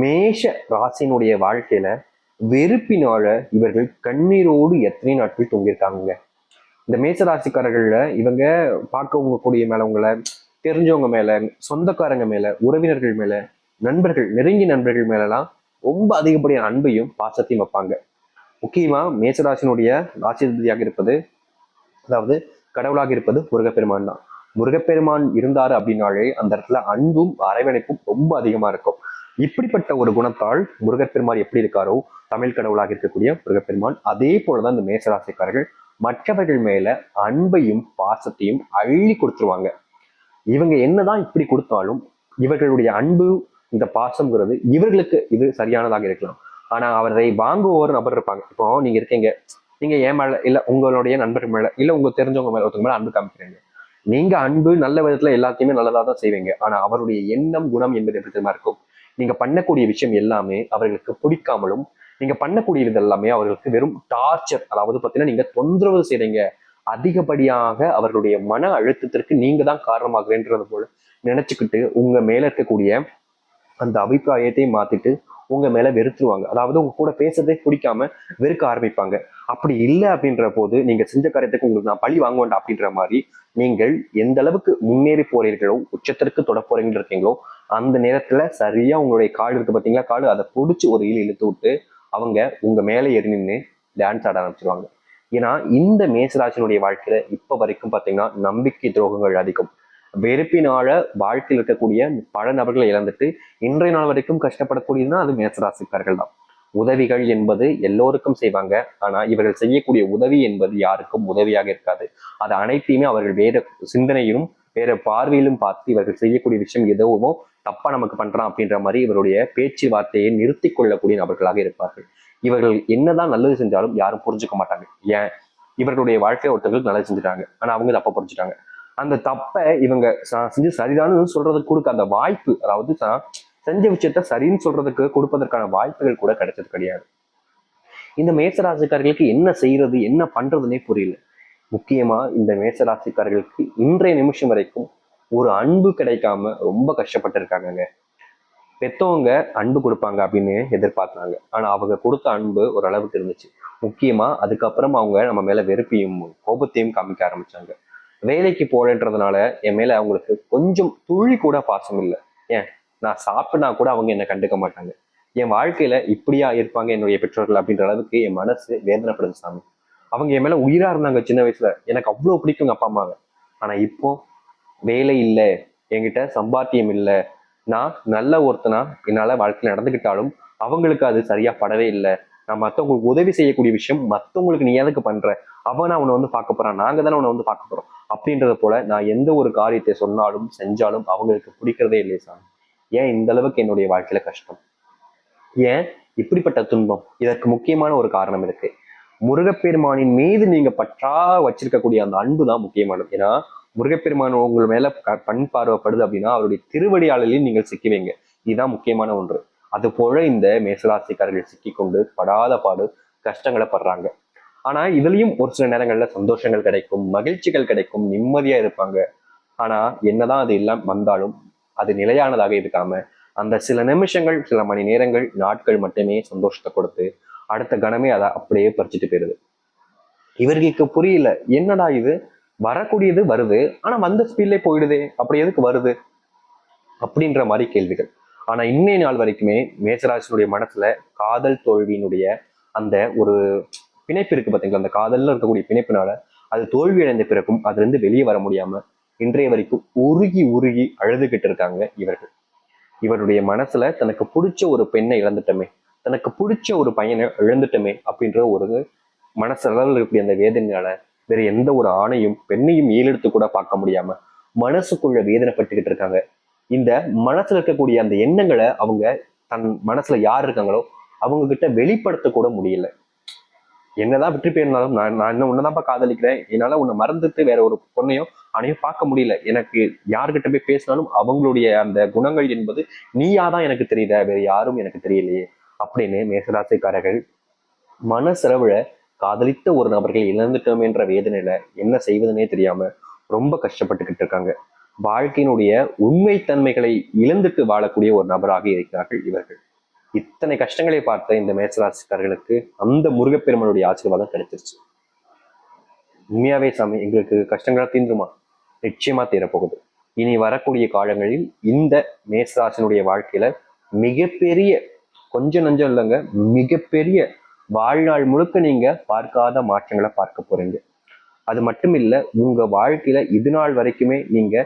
மேஷ ராசினுடைய வாழ்க்கையில வெறுப்பினால இவர்கள் கண்ணீரோடு எத்தனை நாட்கள் தூங்கியிருக்காங்க இந்த மேச ராசிக்காரர்கள்ல இவங்க பார்க்கவங்க கூடிய மேலவங்கள தெரிஞ்சவங்க மேல சொந்தக்காரங்க மேல உறவினர்கள் மேல நண்பர்கள் நெருங்கிய நண்பர்கள் மேலலாம் ரொம்ப அதிகப்படியான அன்பையும் பாசத்தையும் வைப்பாங்க. முக்கியமா மேசராசினுடைய ராசிபதியாக இருப்பது அதாவது கடவுளாக இருப்பது முருகப்பெருமான் தான். முருகப்பெருமான் இருந்தாரு அப்படின்னாலே அந்த இடத்துல அன்பும் அரவணைப்பும் ரொம்ப அதிகமா இருக்கும். இப்படிப்பட்ட ஒரு குணத்தால் முருகப்பெருமான் எப்படி இருக்காரோ தமிழ் கடவுளாக இருக்கக்கூடிய முருகப்பெருமான் அதே போலதான் இந்த மேசராசிக்காரர்கள் மற்றவர்கள் மேல அன்பையும் பாசத்தையும் அள்ளி கொடுத்துருவாங்க. இவங்க என்னதான் இப்படி கொடுத்தாலும் இவர்களுடைய அன்பு இந்த பாசம்ங்கிறது இவர்களுக்கு இது சரியானதாக இருக்கலாம். ஆனா அவரை வாங்குவோர் நபர் இருப்பாங்க. இப்போ நீங்க இருக்கீங்க நீங்க ஏன் மேல இல்ல உங்களுடைய நண்பர்கள் மேல இல்ல உங்க தெரிஞ்சவங்க மேல ஒருத்தங்க மேல அன்பு காமிக்கிறீங்க. நீங்க அன்பு நல்ல விதத்துல எல்லாத்தையுமே நல்லதா தான் செய்வீங்க. ஆனா அவருடைய எண்ணம் குணம் என்பது எப்படி தெரியுமா இருக்கும்? நீங்க பண்ணக்கூடிய விஷயம் எல்லாமே அவர்களுக்கு பிடிக்காமலும் நீங்க பண்ணக்கூடிய இது எல்லாமே அவர்களுக்கு வெறும் டார்ச்சர் அதாவது பார்த்தீங்கன்னா நீங்க தொந்தரவு செய்றீங்க. அதிகப்படியாக அவர்களுடைய மன அழுத்தத்திற்கு நீங்க தான் காரணமாகுறேன்றது போல நினைச்சுக்கிட்டு உங்க மேல இருக்கக்கூடிய அந்த அபிப்பிராயத்தை மாத்திட்டு உங்க மேல வெறுத்துருவாங்க. அதாவது உங்க கூட பேசுறதே பிடிக்காம வெறுக்க ஆரம்பிப்பாங்க. அப்படி இல்லை அப்படின்ற போது நீங்க செஞ்ச காரியத்துக்கு உங்களுக்கு நான் பழி வாங்க வேண்டாம் அப்படின்ற மாதிரி நீங்கள் எந்த அளவுக்கு முன்னேறி போறீர்களோ உச்சத்திற்கு தொட போறீங்கன்னு இருக்கீங்களோ அந்த நேரத்துல சரியா உங்களுடைய காடு இருக்கு பாத்தீங்களா? காடு அதை பிடிச்சி ஒரு இழு இழுத்து விட்டு அவங்க உங்க மேலே ஏறி நின்று டான்ஸ் ஆட ஆரம்பிச்சிருவாங்க. ஏன்னா இந்த மேசராசினுடைய வாழ்க்கையில இப்ப வரைக்கும் பாத்தீங்கன்னா நம்பிக்கை துரோகங்கள் அதிகம். வெறுப்பினால வாழ்க்கையில் இருக்கக்கூடிய பல நபர்களை இழந்துட்டு இன்றைய நாள் வரைக்கும் கஷ்டப்படக்கூடியதுன்னா அது மேசராசிக்காரர்கள் தான். உதவிகள் என்பது எல்லோருக்கும் செய்வாங்க. ஆனா இவர்கள் செய்யக்கூடிய உதவி என்பது யாருக்கும் உதவியாக இருக்காது. அது அனைத்தையுமே அவர்கள் வேற சிந்தனையிலும் வேற பார்வையிலும் பார்த்து இவர்கள் செய்யக்கூடிய விஷயம் எதுவுமோ தப்பா நமக்கு பண்றான் அப்படின்ற மாதிரி இவருடைய பேச்சு வார்த்தையை நிறுத்தி கொள்ளக்கூடிய நபர்களாக இருப்பார்கள். இவர்கள் என்னதான் நல்லது செஞ்சாலும் யாரும் புரிஞ்சுக்க மாட்டாங்க. ஏன்? இவர்களுடைய வாழ்க்கை ஒருத்தர்கள் நல்லது செஞ்சுட்டாங்க. ஆனா அவங்க தப்ப புரிஞ்சுட்டாங்க. அந்த தப்பை இவங்க செஞ்சு சரிதான்னு சொல்றதுக்கு கொடுக்க அந்த வாய்ப்பு அதாவது செஞ்ச விஷயத்த சரின்னு சொல்றதுக்கு கொடுப்பதற்கான வாய்ப்புகள் கூட கிடைச்சது கிடையாது. இந்த மேசராசிக்காரர்களுக்கு என்ன செய்யறது என்ன பண்றதுன்னே புரியல. முக்கியமா இந்த மேசராசிக்காரர்களுக்கு இன்றைய நிமிஷம் வரைக்கும் ஒரு அன்பு கிடைக்காம ரொம்ப கஷ்டப்பட்டு இருக்காங்கங்க. பெத்தவங்க அன்பு கொடுப்பாங்க அப்படின்னு எதிர்பார்த்தாங்க. ஆனா அவங்க கொடுத்த அன்பு ஒரு அளவுக்கு இருந்துச்சு. முக்கியமா அதுக்கப்புறம் அவங்க நம்ம மேல வெறுப்பையும் கோபத்தையும் காமிக்க ஆரம்பிச்சாங்க. வேலைக்கு போலன்றதுனால என் மேல அவங்களுக்கு கொஞ்சம் துளி கூட பாசம் இல்லை. ஏன்? நான் சாப்பிட்டா கூட அவங்க என்னை கண்டுக்க மாட்டாங்க. என் வாழ்க்கையில இப்படியா இருப்பாங்க என்னுடைய பெற்றோர்கள் அப்படின்ற அளவுக்கு என் மனசு வேதனைப்படுது சாமி. அவங்க என் மேல உயிரா இருந்தாங்க சின்ன வயசுல. எனக்கு அவ்வளவு பிடிக்குங்க அப்பா அம்மாவை ஆனா இப்போ வேலை இல்லை என்கிட்ட சம்பாத்தியம் இல்லை நான் நல்ல ஒருத்தனா என்னால வாழ்க்கையில நடந்துகிட்டாலும் அவங்களுக்கு அது சரியா படவே இல்லை. நான் மத்தவங்களுக்கு உதவி செய்யக்கூடிய விஷயம் மத்தவங்களுக்கு நீ எதுக்கு பண்ற? அவன் அவனை வந்து பார்க்க போறான். நாங்க தானே அவனை வந்து பார்க்க போறோம். அப்படின்றத போல நான் எந்த ஒரு காரியத்தை சொன்னாலும் செஞ்சாலும் அவங்களுக்கு பிடிக்கிறதே இல்லை சாமி. ஏன் இந்த அளவுக்கு என்னுடைய வாழ்க்கையில கஷ்டம்? ஏன் இப்படிப்பட்ட துன்பம்? இதற்கு முக்கியமான ஒரு காரணம் இருக்கு. முருகப்பெருமானின் மீது நீங்க பற்றா வச்சிருக்கக்கூடிய அந்த அன்பு தான் முக்கியமானது. ஏன்னா முருகப்பெருமான் உங்கள் மேல பண் பார்வைப்படுது அப்படின்னா அவருடைய திருவடியாளலையும் நீங்கள் சிக்குவீங்க இதுதான் முக்கியமான ஒன்று. அது போல இந்த மேசராசிக்காரர்கள் சிக்கிக்கொண்டு படாத பாடு கஷ்டங்களை படுறாங்க. ஆனா இதுலயும் ஒரு சில நேரங்கள்ல சந்தோஷங்கள் கிடைக்கும் மகிழ்ச்சிகள் கிடைக்கும் நிம்மதியா இருப்பாங்க. ஆனா என்னதான் அது எல்லாம் வந்தாலும் அது நிலையானதாக இருக்காம அந்த சில நிமிஷங்கள் சில மணி நேரங்கள் நாட்கள் மட்டுமே சந்தோஷத்தை கொடுத்து அடுத்த கணமே அதை அப்படியே பறிச்சுட்டு போயிருது. இவர்களுக்கு புரியல என்னடா இது? வரக்கூடியது வருது ஆனா வந்த ஸ்பீட்லேயே போயிடுதே அப்படி எதுக்கு வருது? அப்படின்ற மாதிரி கேள்விகள். ஆனா இன்னைய நாள் வரைக்குமே மேசராசனுடைய மனசுல காதல் தோல்வியினுடைய அந்த ஒரு பிணைப்பு இருக்கு பார்த்தீங்களா அந்த காதல்ல இருக்கக்கூடிய பிணைப்பினால அது தோல்வி அடைந்த பிறகும் அதுல இருந்து வெளியே வர முடியாம இன்றைய வரைக்கும் உருகி உருகி அழுதுகிட்டு இருக்காங்க இவர்கள். இவருடைய மனசுல தனக்கு பிடிச்ச ஒரு பெண்ணை இழந்துட்டோமே தனக்கு பிடிச்ச ஒரு பையனை இழந்துட்டோமே அப்படின்ற ஒரு மனசளவில் இருக்கக்கூடிய அந்த வேதனையால வேற எந்த ஒரு ஆணையும் பெண்ணையும் ஏலெடுத்து கூட பார்க்க முடியாம மனசுக்குள்ள வேதனைப்பட்டுக்கிட்டு இருக்காங்க. இந்த மனசுல இருக்கக்கூடிய அந்த எண்ணங்களை அவங்க தன் மனசுல யார் இருக்காங்களோ அவங்க கிட்ட வெளிப்படுத்த கூட முடியல. என்னதான் விட்டு போயிருந்தாலும் நான் நான் இன்னும் உன்னதான்ப்பா காதலிக்கிறேன். என்னால உன்னை மறந்துட்டு வேற ஒரு பொண்ணையும் அவனையும் பார்க்க முடியல. எனக்கு யாருக்கிட்ட போய் பேசினாலும் அவங்களுடைய அந்த குணங்கள் என்பது நீயா தான் எனக்கு தெரியுத வேற யாரும் எனக்கு தெரியலையே அப்படின்னு மேசராசிக்காரர்கள் மனசெலவுல காதலித்த ஒரு நபர்கள் இழந்துட்டோம் என்ற வேதனையில என்ன செய்வதுன்னே தெரியாம ரொம்ப கஷ்டப்பட்டுக்கிட்டு இருக்காங்க. வாழ்க்கையினுடைய உண்மைத்தன்மைகளை இழந்துட்டு வாழக்கூடிய ஒரு நபராக இருக்கிறார்கள் இவர்கள். இத்தனை கஷ்டங்களை பார்த்த இந்த மேசராசிக்காரர்களுக்கு அந்த முருகப்பெருமனுடைய ஆசீர்வாதம் கிடைச்சிருச்சு. உண்மையாவே சாமி எங்களுக்கு கஷ்டங்களா தீந்துருமா? நிச்சயமா தீரப்போகுது. இனி வரக்கூடிய காலங்களில் இந்த மேசராசனுடைய வாழ்க்கையில மிகப்பெரிய கொஞ்சம் நஞ்சம் இல்லைங்க மிகப்பெரிய வாழ்நாள் முழுக்க நீங்க பார்க்காத மாற்றங்களை பார்க்க போறீங்க. அது மட்டும் இல்ல உங்க வாழ்க்கையில இது நாள் வரைக்குமே நீங்க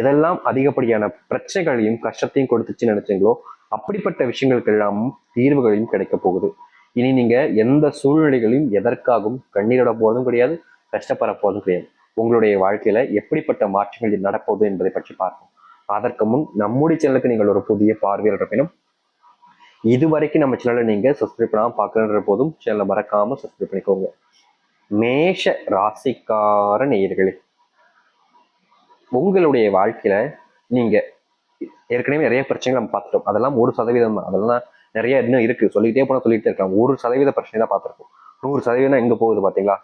எதெல்லாம் அதிகப்படியான பிரச்சனைகளையும் கஷ்டத்தையும் கொடுத்துச்சு நினைச்சீங்களோ அப்படிப்பட்ட விஷயங்களுக்கெல்லாம் தீர்வுகளையும் கிடைக்க போகுது. இனி நீங்க எந்த சூழ்நிலைகளையும் எதற்காகவும் கண்ணீரோட போதும் கிடையாது கஷ்டப்பட போதும் கிடையாது. உங்களுடைய வாழ்க்கையில எப்படிப்பட்ட மாற்றங்கள் நடப்போகுது என்பதை பற்றி பார்ப்போம். அதற்கு முன் நம்முடைய சேனலுக்கு நீங்கள் ஒரு புதிய பார்வையாளர் இருப்பினும் இது வரைக்கும் நம்ம சேனலை நீங்க சப்ஸ்கிரைப் பண்ணாமல் பார்க்கணுன்ற போதும் சேனலை மறக்காம சப்ஸ்கிரைப் பண்ணிக்கோங்க. மேஷ ராசிக்கார நேயர்களே உங்களுடைய வாழ்க்கையில நீங்க ஏற்கனவே நிறைய பிரச்சனைகள் நம்ம பார்த்துட்டோம். அதெல்லாம் ஒரு சதவீதம் தான். அதெல்லாம் நிறைய இன்னும் இருக்கு. சொல்லிட்டே போனா சொல்லிட்டே இருக்கலாம். ஒரு சதவீத பிரச்சனை தான் பார்த்துருக்கோம் நூறு சதவீதம் எங்க போகுது பாத்தீங்களா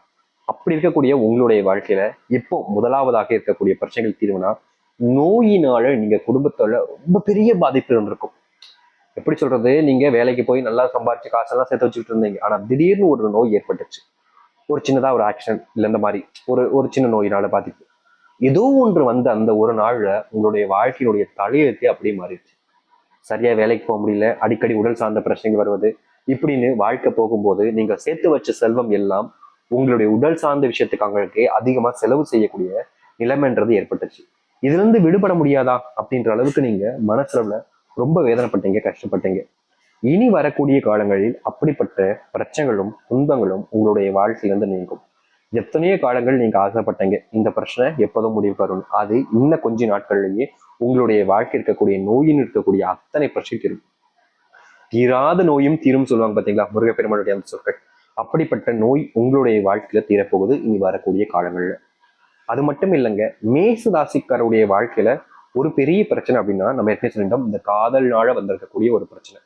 அப்படி இருக்கக்கூடிய உங்களுடைய வாழ்க்கையில இப்போ முதலாவதாக இருக்கக்கூடிய பிரச்சனைகள் தீர்வுனா நோயினால நீங்க குடும்பத்தோட ரொம்ப பெரிய பாதிப்பு இருந்திருக்கும் எப்படி சொல்றது? நீங்க வேலைக்கு போய் நல்லா சம்பாரிச்சு காசெல்லாம் சேர்த்து வச்சுக்கிட்டு இருந்தீங்க. ஆனா திடீர்னு ஒரு நோய் ஏற்பட்டுச்சு. ஒரு சின்னதா ஒரு ஆக்சிடென்ட் இல்லை இந்த மாதிரி. ஒரு ஒரு சின்ன நோயினால பாதிப்பு. ஏதோ ஒன்று வந்த அந்த ஒரு நாள்ல உங்களுடைய வாழ்க்கையினுடைய தலையெழுத்தே அப்படியே மாறிடுச்சு. சரியா வேலைக்கு போக முடியல. அடிக்கடி உடல் சார்ந்த பிரச்சனைகள் வருவது. இப்படின்னு வாழ்க்கை போகும்போது நீங்க சேர்த்து வச்ச செல்வம் எல்லாம் உங்களுடைய உடல் சார்ந்த விஷயத்துக்காங்களுக்கு அதிகமா செலவு செய்யக்கூடிய நிலைமைன்றது ஏற்பட்டுச்சு. இதுல இருந்து விடுபட முடியாதா? அப்படின்ற அளவுக்கு நீங்க மனசளவில் ரொம்ப வேதனைப்பட்டீங்க கஷ்டப்பட்டீங்க. இனி வரக்கூடிய காலங்களில் அப்படிப்பட்ட பிரச்சனைகளும் துன்பங்களும் உங்களுடைய வாழ்க்கையிலிருந்து நீங்கும். எத்தனையோ காலங்கள் நீங்க ஆசைப்பட்டீங்க இந்த பிரச்சனை எப்போதும் முடிவு வரும். அது இன்னும் கொஞ்ச நாட்கள்லயே உங்களுடைய வாழ்க்கை இருக்கக்கூடிய நோயின் இருக்கக்கூடிய அத்தனை பிரச்சனை தீரும். தீராத நோயும் தீரும் சொல்லுவாங்க பாத்தீங்களா? முருகப்பெருமானுடைய அந்த சொற்கள். அப்படிப்பட்ட நோய் உங்களுடைய வாழ்க்கையில தீரப்போகுது. இனி வரக்கூடிய காலங்கள்ல. அது மட்டும் இல்லைங்க மேச ராசிக்காரருடைய வாழ்க்கையில ஒரு பெரிய பிரச்சனை அப்படின்னா நம்ம ஏற்கனவே சொல்லிட்டோம் இந்த காதல்னால வந்திருக்கக்கூடிய ஒரு பிரச்சனை.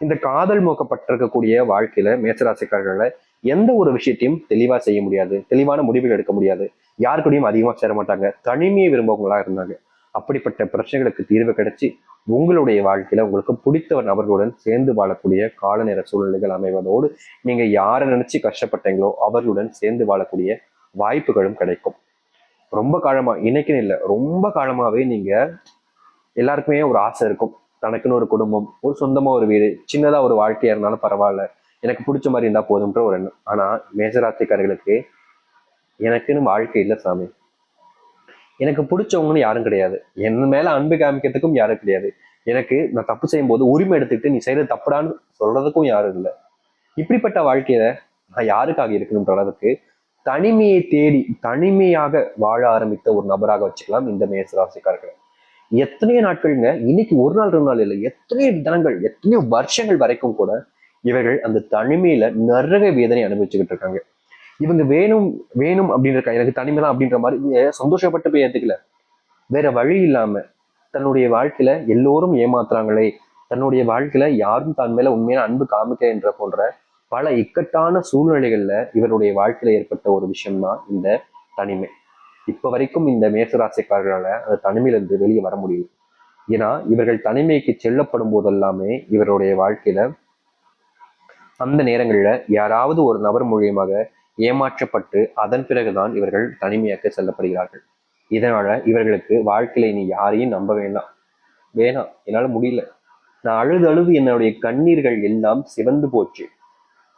இந்த காதல் மோக்கப்பட்டிருக்கக்கூடிய வாழ்க்கையில மேசராசிக்காரர்கள எந்த ஒரு விஷயத்தையும் தெளிவா செய்ய முடியாது தெளிவான முடிவுகள் எடுக்க முடியாது. யாருக்கூடயும் அதிகமா சேர மாட்டாங்க. தனிமையை விரும்பவங்களா இருந்தாங்க. அப்படிப்பட்ட பிரச்சனைகளுக்கு தீர்வு கிடைச்சி உங்களுடைய வாழ்க்கையில உங்களுக்கு பிடித்த நபர்களுடன் சேர்ந்து வாழக்கூடிய கால நேர சூழ்நிலைகள் அமைவதோடு நீங்க யாரை நினைச்சு கஷ்டப்பட்டீங்களோ அவர்களுடன் சேர்ந்து வாழக்கூடிய வாய்ப்புகளும் கிடைக்கும். ரொம்ப காலமா இன்னைக்குன்னு இல்லை ரொம்ப காலமாவே நீங்க எல்லாருக்குமே ஒரு ஆசை இருக்கும். தனக்குன்னு ஒரு குடும்பம் ஒரு சொந்தமா ஒரு வீடு சின்னதா ஒரு வாழ்க்கையா இருந்தாலும் பரவாயில்ல எனக்கு பிடிச்ச மாதிரி இருந்தா போதும்ன்ற ஒரு எண்ணம். ஆனா மேசராசிக்காரர்களுக்கு எனக்குன்னு வாழ்க்கை இல்லை சாமி. எனக்கு பிடிச்சவங்கன்னு யாரும் கிடையாது. என் மேல அன்பு காமிக்கிறதுக்கும் யாரும் கிடையாது. எனக்கு நான் தப்பு செய்யும் போது உரிமை எடுத்துக்கிட்டு நீ செய்யறது தப்புடான்னு சொல்றதுக்கும் யாரும் இல்லை. இப்படிப்பட்ட வாழ்க்கையில நான் யாருக்காக இருக்கணுன்ற அளவுக்கு தனிமையை தேடி தனிமையாக வாழ ஆரம்பித்த ஒரு நபராக வச்சுக்கலாம் இந்த மேசராசிக்காரர்களை எத்தனையோ நாட்கள்ங்க இன்னைக்கு ஒரு நாள் ரெண்டு நாள் இல்லை எத்தனையோ தினங்கள் எத்தனையோ வருஷங்கள் வரைக்கும் கூட இவர்கள் அந்த தனிமையில நிறைய வேதனை அனுபவிச்சுக்கிட்டு இருக்காங்க. இவங்க வேணும் வேணும் அப்படின்ற எனக்கு தனிமை தான் அப்படின்ற மாதிரி சந்தோஷப்பட்டு போய் ஏத்துக்கல. வேற வழி இல்லாம தன்னுடைய வாழ்க்கையில எல்லோரும் ஏமாத்துறாங்களே தன்னுடைய வாழ்க்கையில யாரும் தன் மேல உண்மையான அன்பு காமிக்க என்ற போன்ற பல இக்கட்டான சூழ்நிலைகள்ல இவருடைய வாழ்க்கையில ஏற்பட்ட ஒரு விஷயம்தான் இந்த தனிமை. இப்ப வரைக்கும் இந்த மேசராசிக்காரர்களால அந்த தனிமையிலிருந்து வெளியே வர முடியும் ஏன்னா இவர்கள் தனிமைக்கு செல்லப்படும் போதெல்லாமே இவருடைய வாழ்க்கையில அந்த நேரங்கள்ல யாராவது ஒரு நபர் மூலியமாக ஏமாற்றப்பட்டு அதன் பிறகுதான் இவர்கள் தனிமையாக்க செல்லப்படுகிறார்கள். இதனால இவர்களுக்கு வாழ்க்கையில இனி யாரையும் நம்ப வேண்டாம் வேணாம். என்னால முடியல. நான் அழுது அழுது என்னுடைய கண்ணீர்கள் எல்லாம் சிவந்து போச்சு.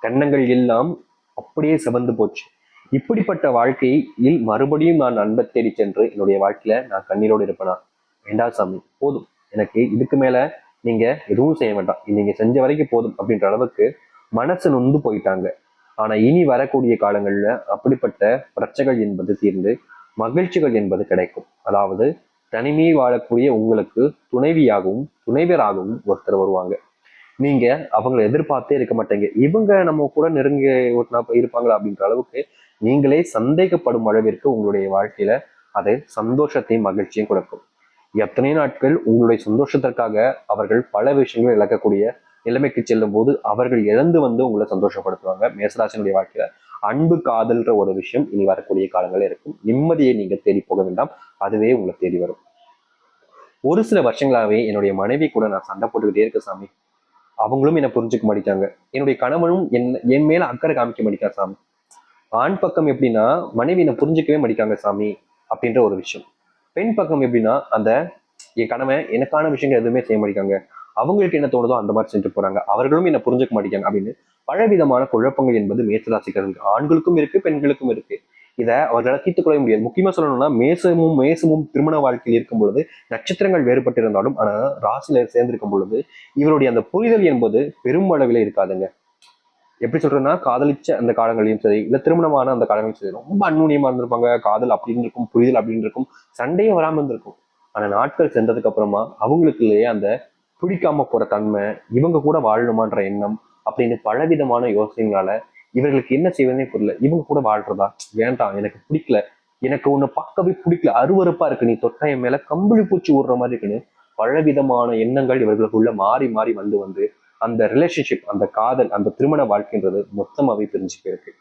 கன்னங்கள் எல்லாம் அப்படியே சிவந்து போச்சு. இப்படிப்பட்ட வாழ்க்கையில் மறுபடியும் நான் அன்பை தேடி சென்று என்னுடைய வாழ்க்கையில நான் கண்ணீரோடு இருப்பேனா? வேண்டா சாமி. போதும். எனக்கு இதுக்கு மேல நீங்க எதுவும் செய்ய வேண்டாம். நீங்க செஞ்ச வரைக்கும் போதும் அப்படின்ற அளவுக்கு மனசு நொந்து போயிட்டாங்க. ஆனா இனி வரக்கூடிய காலங்கள்ல அப்படிப்பட்ட பிரச்சனைகள் என்பது தீர்ந்து மகிழ்ச்சிகள் என்பது கிடைக்கும். அதாவது தனிமையை வாழக்கூடிய உங்களுக்கு துணைவியாகவும் துணைவராகவும் ஒருத்தர் வருவாங்க. நீங்க அவங்களை எதிர்பார்த்தே இருக்க மாட்டீங்க. இவங்க நம்ம கூட நெருங்கி இருப்பாங்களா அப்படின்ற அளவுக்கு நீங்களே சந்தேகப்படும் அளவிற்கு உங்களுடைய வாழ்க்கையில அது சந்தோஷத்தையும் மகிழ்ச்சியும் கொடுக்கும். எத்தனை நாட்கள் உங்களுடைய சந்தோஷத்திற்காக அவர்கள் பல விஷயங்களை இழக்கக்கூடிய நிலைமைக்கு செல்லும் போது அவர்கள் இழந்து வந்து உங்களை சந்தோஷப்படுத்துவாங்க. மேசராசினுடைய வாழ்க்கையில அன்பு காதல்ன்ற ஒரு விஷயம் இனி வரக்கூடிய காலங்கள் இருக்கும். நிம்மதியை நீங்க தேடி போக வேண்டாம். அதுவே உங்களை தேடி வரும். ஒரு சில வருஷங்களாவே என்னுடைய மனைவி கூட நான் சண்டை போட்டுக்கிட்டே இருக்க சாமி. அவங்களும் என்னை புரிஞ்சுக்க மாட்டேங்காங்க என்னுடைய கணவனும் என் என் மேல அக்கறை காமிக்க மாட்டேங்கார் சாமி. ஆண் பக்கம் எப்படின்னா மனைவி என்னை புரிஞ்சுக்கவே மாட்டேங்காங்க சாமி அப்படின்ற ஒரு விஷயம். பெண் பக்கம் எப்படின்னா அந்த என் கணவன் எனக்கான விஷயங்கள் எதுவுமே செய்ய மாட்டேங்காங்க அவங்களுக்கு என்ன தோணுதோ அந்த மாதிரி சென்று போறாங்க. அவர்களும் என்ன புரிஞ்சுக்க மாட்டேங்கிறாங்க அப்படின்னு பலவிதமான குழப்பங்கள் என்பது மேசராசிக்காரர்களுக்கு ஆண்களுக்கும் இருக்கு பெண்களுக்கும் இருக்கு. இதை அவர்களால் தீர்த்துக் கொள்ள முடியாது. முக்கியமா சொல்லணும்னா மேசமும் மேசமும் திருமண வாழ்க்கையில் இருக்கும் பொழுது நட்சத்திரங்கள் வேறுபட்டு இருந்தாலும் ஆனா ராசியில சேர்ந்திருக்கும் பொழுது இவருடைய அந்த புரிதல் என்பது பெரும் அளவில் இருக்காதுங்க. எப்படி சொல்றேன்னா காதலிச்ச அந்த காலங்களையும் சரி இல்ல திருமணமான அந்த காலங்களையும் சரி ரொம்ப அந்நுண்ணியமா இருந்திருப்பாங்க. காதல் அப்படின்னு இருக்கும் புரிதல் அப்படின்னு இருக்கும் சண்டையே வராம இருந்திருக்கும். ஆனா நாட்கள் சென்றதுக்கு அப்புறமா அவங்களுக்குள்ளேயே அந்த பிடிக்காம போற தன்மை இவங்க கூட வாழணுமான்ற எண்ணம் அப்படின்னு பலவிதமான யோசனைகளால இவர்களுக்கு என்ன செய்வதே புரியல. இவங்க கூட வாழ்றதா? வேண்டாம் எனக்கு பிடிக்கல. எனக்கு உன்னை பார்க்கவே பிடிக்கல. அருவருப்பா இருக்கு. நீ தொட்ட என் மேல கம்பளி பூச்சி விடுற மாதிரி இருக்குன்னு பலவிதமான எண்ணங்கள் இவர்களுக்குள்ள மாறி மாறி வந்து வந்து அந்த ரிலேஷன்ஷிப் அந்த காதல் அந்த திருமண வாழ்க்கைன்றது மொத்தமாவே பிரிஞ்சு போயிருக்கு.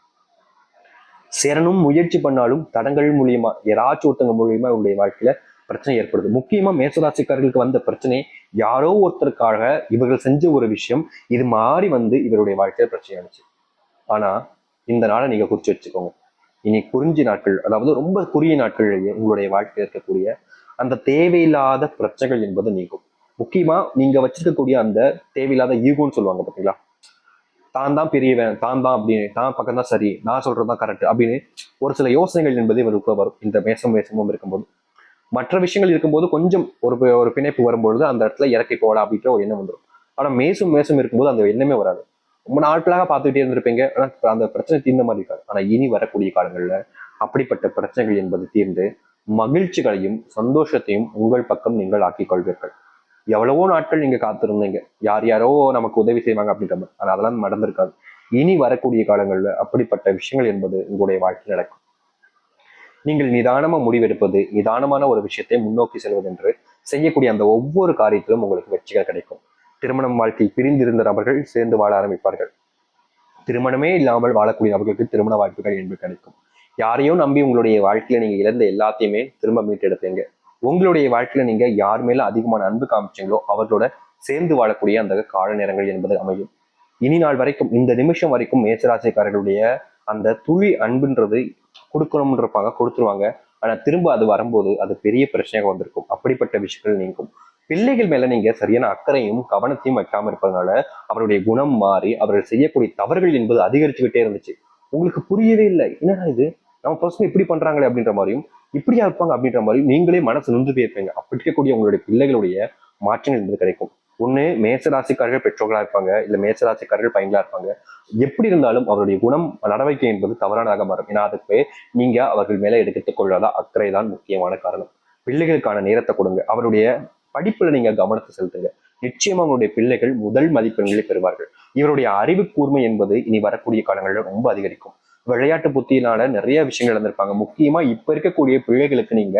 சேரணும் முயற்சி பண்ணாலும் தடங்கள் மூலியமா யாராச்சும் ஒருத்தங்க மூலியமா இவருடைய வாழ்க்கையில பிரச்சனை ஏற்படுது. முக்கியமா மேசராசிக்காரர்களுக்கு வந்த பிரச்சனை யாரோ ஒருத்தருக்காக இவர்கள் செஞ்ச ஒரு விஷயம் இது மாறி வந்து இவருடைய வாழ்க்கையில பிரச்சனை ஆனிச்சு ஆனா இந்த நாளை நீங்க குறிச்சு வச்சுக்கோங்க. இனி குறிஞ்சி நாட்கள் அதாவது ரொம்ப குறுகிய நாட்கள்லேயே உங்களுடைய வாழ்க்கையில் இருக்கக்கூடிய அந்த தேவையில்லாத பிரச்சனைகள் என்பது நீங்கும். முக்கியமா நீங்க வச்சிருக்கக்கூடிய அந்த தேவையில்லாத ஈகோன்னு சொல்லுவாங்க பாத்தீங்களா? தான் தான் பெரியவன் தான் தான் அப்படின்னு தான் பக்கம் தான் சரி நான் சொல்றது தான் கரெக்ட் அப்படின்னு ஒரு சில யோசனைகள் என்பது இவருக்குள்ள வரும். இந்த மேசம் மேசமும் இருக்கும்போது. மற்ற விஷயங்கள் இருக்கும்போது கொஞ்சம் ஒரு ஒரு பிணைப்பு வரும்பொழுது அந்த இடத்துல இறக்கி கோடா அப்படின்ற ஒரு எண்ணம் வந்துடும் ஆனா மேசும் மேசும் இருக்கும்போது அந்த எண்ணமே வராது. ரொம்ப நாட்களாக பார்த்துக்கிட்டே இருந்திருப்பீங்க. ஆனா அந்த பிரச்சனை தீர்ந்த மாதிரி இருக்காது. ஆனா இனி வரக்கூடிய காலங்கள்ல அப்படிப்பட்ட பிரச்சனைகள் என்பது தீர்ந்து மகிழ்ச்சிகளையும் சந்தோஷத்தையும் உங்கள் பக்கம் நீங்கள் ஆக்கிக் கொள்வீர்கள் எவ்வளவோ நாட்கள் நீங்க காத்திருந்தீங்க. யார் யாரோ நமக்கு உதவி செய்வாங்க அப்படின்ற மாதிரி. ஆனா அதெல்லாம் நடந்திருக்காது. இனி வரக்கூடிய காலங்கள்ல அப்படிப்பட்ட விஷயங்கள் என்பது உங்களுடைய வாழ்க்கை நடக்கும். நீங்கள் நிதானமா முடிவெடுப்பது நிதானமான ஒரு விஷயத்தை முன்னோக்கி செல்வது என்று செய்யக்கூடிய அந்த ஒவ்வொரு காரியத்திலும் உங்களுக்கு வெற்றிகள் கிடைக்கும். திருமணம் வாழ்க்கை பிரிந்திருந்த நபர்கள் சேர்ந்து வாழ ஆரம்பிப்பார்கள். திருமணமே இல்லாமல் வாழக்கூடிய நபர்களுக்கு திருமண வாய்ப்புகள் என்பது கிடைக்கும். யாரையும் நம்பி உங்களுடைய வாழ்க்கையில நீங்க இழந்த எல்லாத்தையுமே திரும்ப மீட்டெடுப்பீங்க உங்களுடைய வாழ்க்கையில நீங்க யார் மேல அதிகமான அன்பு காமிச்சீங்களோ அவர்களோட சேர்ந்து வாழக்கூடிய அந்த கால நேரங்கள் என்பது அமையும். இனி நாள் வரைக்கும் இந்த நிமிஷம் வரைக்கும் மேசராசிக்காரர்களுடைய அந்த துளி அன்புன்றது கொடுக்கணும்ன்றப்பாங்க கொடுத்துருவாங்க. ஆனால் திரும்ப அது வரும்போது அது பெரிய பிரச்சனையாக வந்திருக்கும். அப்படிப்பட்ட விஷயங்கள் நீங்கும். பிள்ளைகள் மேல நீங்க சரியான அக்கறையும் கவனத்தையும் வைக்காம இருப்பதனால அவருடைய குணம் மாறி அவர்கள் செய்யக்கூடிய தவறுகள் என்பது அதிகரிச்சுக்கிட்டே இருந்துச்சு. உங்களுக்கு புரியவே இல்லை. என்னடா இது? நம்ம பசங்க இப்படி பண்றாங்களே அப்படின்ற மாதிரியும் இப்படியா இருப்பாங்க அப்படின்ற மாதிரியும் நீங்களே மனசு நொந்து போயிருப்பீங்க. அப்படி இருக்கக்கூடிய உங்களுடைய பிள்ளைகளுடைய மாற்றங்கள் என்பது கிடைக்கும். ஒன்று மேசராசிக்காரர்கள் பெற்றோர்களாக இருப்பாங்க இல்லை மேசராசிக்காரர்கள் பையங்களா இருப்பாங்க. எப்படி இருந்தாலும் அவருடைய குணம் நடவடிக்கை என்பது தவறானதாக மாறும். ஏன்னா அதுக்கு நீங்க அவர்கள் மேலே எடுத்துக் கொள்ளாத அக்கறை தான் முக்கியமான காரணம். பிள்ளைகளுக்கான நேரத்தை கொடுங்க. அவருடைய படிப்புல நீங்க கவனத்தை செலுத்துங்க. நிச்சயமா அவங்களுடைய பிள்ளைகள் முதல் மதிப்பெண்களை பெறுவார்கள். இவருடைய அறிவு கூர்மை என்பது இனி வரக்கூடிய காலங்களில் ரொம்ப அதிகரிக்கும். விளையாட்டு புத்தியினால நிறைய விஷயங்கள் இருந்திருப்பாங்க முக்கியமா இப்ப இருக்கக்கூடிய பிள்ளைகளுக்கு நீங்க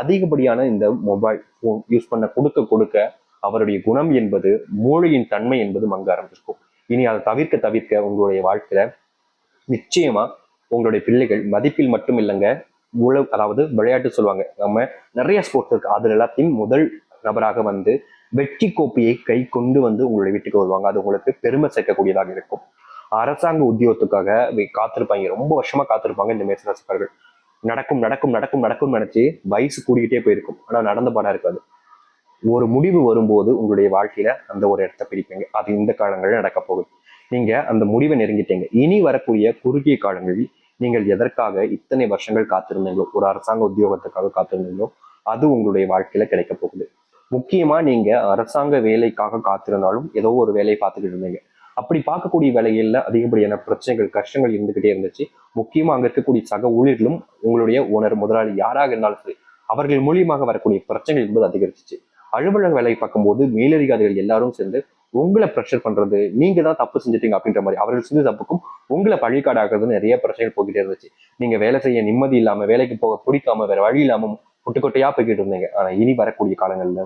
அதிகப்படியான இந்த மொபைல் போன் யூஸ் பண்ண கொடுக்க கொடுக்க அவருடைய குணம் என்பது மூளையின் தன்மை என்பது மங்க ஆரம்பிச்சிருக்கும் இனி அதை தவிர்க்க தவிர்க்க உங்களுடைய வாழ்க்கையில நிச்சயமா உங்களுடைய பிள்ளைகள் மதிப்பில் மட்டும் இல்லைங்க உழவு அதாவது விளையாட்டு சொல்லுவாங்க. நம்ம நிறைய ஸ்போர்ட்ஸ் இருக்கு. அதுல எல்லாத்தையும் முதல் நபராக வந்து வெற்றி கோப்பையை கை கொண்டு வந்து உங்களுடைய வீட்டுக்கு வருவாங்க. அது உங்களுக்கு பெருமை சேர்க்கக்கூடியதாக இருக்கும். அரசாங்க உத்தியோகத்துக்காக காத்திருப்பாங்க. ரொம்ப வருஷமா காத்திருப்பாங்க இந்த மேசராசிக்காரர்கள் நடக்கும் நடக்கும் நடக்கும் நடக்கும் நினைச்சு வயசு கூடிக்கிட்டே போயிருக்கும். ஆனா நடந்த பாடா இருக்காது. ஒரு முடிவு வரும்போது உங்களுடைய வாழ்க்கையில அந்த ஒரு இடத்த பிடிப்பீங்க அது இந்த காலங்களில் நடக்க போகுது. நீங்க அந்த முடிவை நெருங்கிட்டீங்க. இனி வரக்கூடிய குறுகிய காலங்களில் நீங்கள் எதற்காக இத்தனை வருஷங்கள் காத்திருந்தீங்களோ ஒரு அரசாங்க உத்தியோகத்துக்காக காத்திருந்தீங்களோ அது உங்களுடைய வாழ்க்கையில கிடைக்க போகுது. முக்கியமா நீங்க அரசாங்க வேலைக்காக காத்திருந்தாலும் ஏதோ ஒரு வேலையை பார்த்துக்கிட்டு இருந்தீங்க. அப்படி பார்க்கக்கூடிய வேலைகளில் அதிகப்படியான பிரச்சனைகள் கஷ்டங்கள் இருந்துகிட்டே இருந்துச்சு. முக்கியமா அங்க இருக்கக்கூடிய சக ஊழியர்களும் உங்களுடைய உணர் முதலாளி யாராக இருந்தாலும் சரி அவர்கள் மூலியமாக வரக்கூடிய பிரச்சனைகள் என்பது அதிகரிச்சிச்சு. அலுவலக வேலை பார்க்கும்போது மேலதிகாரிகள் எல்லாரும் சேர்ந்து உங்களை ப்ரெஷர் பண்றது நீங்க தான் தப்பு செஞ்சுட்டீங்க அப்படின்ற மாதிரி அவர்கள் செஞ்ச தப்புக்கும் உங்களை பழிக்காடாகிறது நிறைய பிரச்சனைகள் போய்கிட்டே இருந்துச்சு. நீங்க வேலை செய்ய நிம்மதி இல்லாம வேலைக்கு போக பிடிக்காம வேற வழி இல்லாம கொட்டு கொட்டையா போய்கிட்டு இருந்தீங்க. ஆனா இனி வரக்கூடிய காலங்கள்ல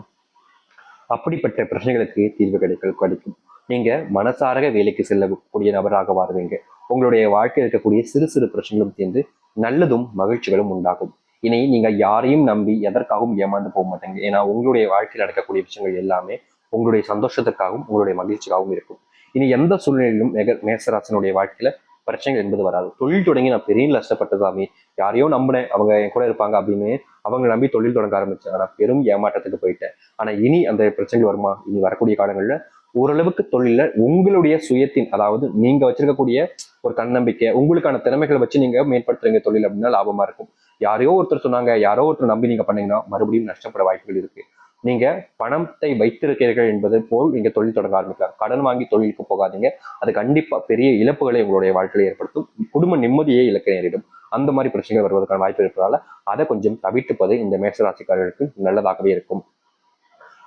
அப்படிப்பட்ட பிரச்சனைகளுக்கு தீர்வு கிடைக்க கிடைக்கும். நீங்க மனசார வேலைக்கு செல்லக்கூடிய நபராக மாறுவீங்க. உங்களுடைய வாழ்க்கையில் இருக்கக்கூடிய சிறு சிறு பிரச்சனைகளும் சேர்ந்து நல்லதும் மகிழ்ச்சிகளும் உண்டாகும். இனி நீங்க யாரையும் நம்பி எதற்காகவும் ஏமாந்து போக மாட்டீங்க. ஏன்னா உங்களுடைய வாழ்க்கையில் நடக்கக்கூடிய விஷயங்கள் எல்லாமே உங்களுடைய சந்தோஷத்துக்காகவும் உங்களுடைய மகிழ்ச்சிக்காகவும் இருக்கும். இனி எந்த சூழ்நிலையிலும் மேக மேசராசனுடைய வாழ்க்கையில பிரச்சனைகள் என்பது வராது. தொழில் தொடங்கி நான் பெரிய நஷ்டப்பட்டதாமே யாரையோ நம்பினேன் அவங்க என் கூட இருப்பாங்க அப்படின்னு அவங்க நம்பி தொழில் தொடங்க ஆரம்பிச்சேன். நான் பெரும் ஏமாற்றத்துக்கு போயிட்டேன். ஆனா இனி அந்த பிரச்சனைகள் வருமா? இனி வரக்கூடிய காலங்களில் ஓரளவுக்கு தொழில உங்களுடைய சுயத்தின் அதாவது நீங்க வச்சிருக்கக்கூடிய ஒரு தன்னம்பிக்கை உங்களுக்கான திறமைகளை வச்சு நீங்க மேம்படுத்துறீங்க தொழில் அப்படின்னா லாபமா இருக்கும். யாரையோ ஒருத்தர் சொன்னாங்க யாரோ ஒருத்தர் நம்பி நீங்க பண்ணீங்கன்னா மறுபடியும் நஷ்டப்பட வாய்ப்புகள் இருக்கு. நீங்க பணத்தை வைத்திருக்கிறீர்கள் என்பது போல் நீங்க தொழில் தொடங்க ஆரம்பிக்கலாம். கடன் வாங்கி தொழிலுக்கு போகாதீங்க. அது கண்டிப்பா பெரிய இழப்புகளை உங்களுடைய வாழ்க்கையில ஏற்படுத்தும். குடும்ப நிம்மதியை இழக்க நேரிடும். அந்த மாதிரி பிரச்சனைகள் வருவதற்கான வாய்ப்பு இருப்பதால அதை கொஞ்சம் தவிர்த்துப்பது இந்த மேசராசிக்காரர்களுக்கு நல்லதாகவே இருக்கும்.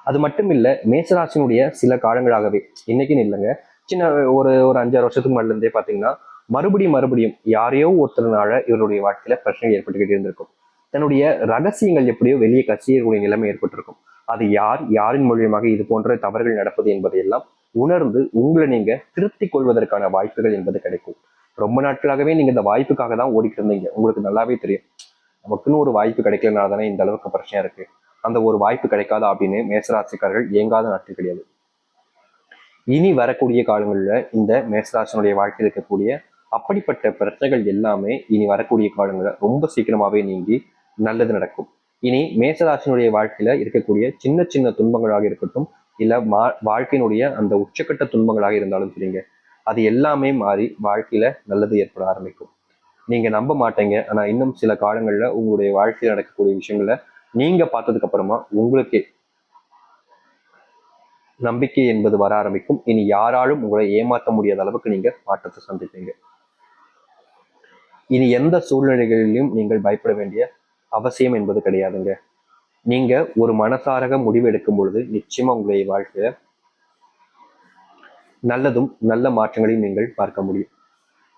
அது மட்டும் இல்ல மேசராசினுடைய சில காலங்களாகவே இன்னைக்குன்னு இல்லைங்க. சின்ன ஒரு ஒரு அஞ்சாறு வருஷத்துக்கு முன்னாடி இருந்தே பாத்தீங்கன்னா மறுபடியும் மறுபடியும் யாரையோ ஒருத்தர்னால இவருடைய வாழ்க்கையில பிரச்சனை ஏற்பட்டுக்கிட்டே இருந்திருக்கும். தன்னுடைய ரகசியங்கள் எப்படியோ வெளியே கட்சியர்களுடைய நிலைமை ஏற்பட்டிருக்கும். அது யார் யாரின் மூலியமாக இது போன்ற தவறுகள் நடப்பது என்பதையெல்லாம் உணர்ந்து உங்களை நீங்க திருத்திக் கொள்வதற்கான வாய்ப்புகள் என்பது கிடைக்கும். ரொம்ப நாட்களாகவே நீங்க இந்த வாய்ப்புக்காக தான் ஓடிட்டு இருந்தீங்க. உங்களுக்கு நல்லாவே தெரியும். நமக்குன்னு ஒரு வாய்ப்பு கிடைக்கலனால தானே இந்த அளவுக்கு பிரச்சனையா இருக்கு. அந்த ஒரு வாய்ப்பு கிடைக்காதா அப்படின்னு மேசராசிக்காரர்கள் இயங்காத நாட்கள் கிடையாது. இனி வரக்கூடிய காலங்களில் இந்த மேசராசனுடைய வாழ்க்கையில் இருக்கக்கூடிய அப்படிப்பட்ட பிரச்சனைகள் எல்லாமே இனி வரக்கூடிய காலங்களில் ரொம்ப சீக்கிரமாகவே நீங்கி நல்லது நடக்கும். இனி மேசராசினுடைய வாழ்க்கையில இருக்கக்கூடிய சின்ன சின்ன துன்பங்களாக இருக்கட்டும் இல்லை மா வாழ்க்கையினுடைய அந்த உச்சக்கட்ட துன்பங்களாக இருந்தாலும் சரிங்க அது எல்லாமே மாறி வாழ்க்கையில நல்லது ஏற்பட ஆரம்பிக்கும். நீங்க நம்ப மாட்டீங்க ஆனா இன்னும் சில காலங்கள்ல உங்களுடைய வாழ்க்கையில் நடக்கக்கூடிய விஷயங்களை நீங்க பார்த்ததுக்கு அப்புறமா உங்களுக்கே நம்பிக்கை என்பது வர ஆரம்பிக்கும். இனி யாராலும் உங்களை ஏமாற்ற முடியாத அளவுக்கு நீங்க மாற்றத்தை சந்திப்பீங்க. இனி எந்த சூழ்நிலைகளிலும் நீங்கள் பயப்பட வேண்டிய அவசியம் என்பது கிடையாதுங்க. நீங்க ஒரு மனசாரக முடிவு எடுக்கும் பொழுது நிச்சயமா உங்களுடைய வாழ்க்கையில நல்லதும் நல்ல மாற்றங்களையும் நீங்கள் பார்க்க முடியும்.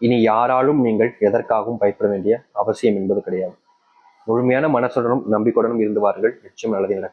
இனி யாராலும் நீங்கள் எதற்காகவும் பயப்பட வேண்டிய அவசியம் என்பது கிடையாது. முழுமையான மனசுடனும் நம்பிக்கையுடனும் இருந்து வாருங்கள் நிச்சயம் நல்லது நடக்கும்.